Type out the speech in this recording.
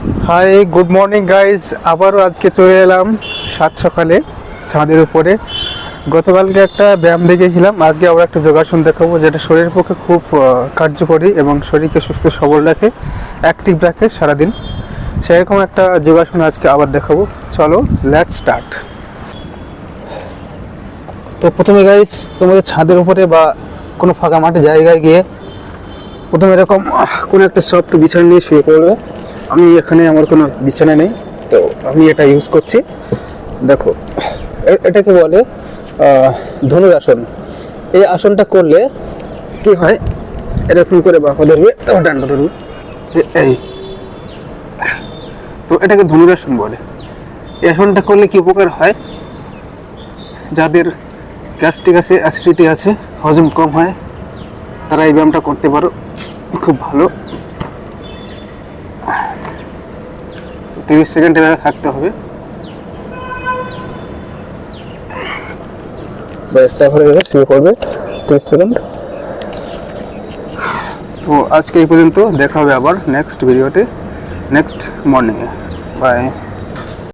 Hi good morning guys আবারও আজকে চলে এলাম সাত সকালে ছাদের উপরে। গতকালকে একটা ব্যায়াম দেখেছিলাম। আজকে আবার একটা যোগাসন দেখাবো, যেটা শরীরের পক্ষে খুব কার্যকরী এবং শরীরকে সুস্থ সবল রাখে অ্যাক্টিভ রাখে সারাদিন। সেরকম একটা যোগাসন আজকে আবার দেখাবো। চলো লেট স্টার্ট তো প্রথমে গাইজ তোমাদের ছাদের উপরে বা কোনো ফাঁকা মাঠে জায়গায় গিয়ে প্রথমে এরকম কোনো একটা সফট বিছানা নিয়ে শুয়ে পড়বে। আমি এখানে আমার কোনো বিছানা নেই তো আমি এটা ইউজ করছি। দেখো এটাকে বলে আহ, ধনুরাসন এই আসনটা করলে কি হয়? এরকম করে বাঁকা ধরবে তারপর ডান্ডা ধরবে। এই। তো এটাকে ধনুরাসন বলে। এই আসনটা করলে কি উপকার হয়? যাদের গ্যাস্ট্রিক আছে অ্যাসিডিটি আছে হজম কম হয় তারা এই ব্যায়ামটা করতে পারো। খুব ভালো। তিরিশ সেকেন্ড এভাবে থাকতে হবে। ব্যাস তারপরে এভাবে শুরু করবে তিরিশ সেকেন্ড। তো আজকে এই পর্যন্ত দেখা হবে আবার নেক্সট ভিডিওতে নেক্সট মর্নিংয়ে বাই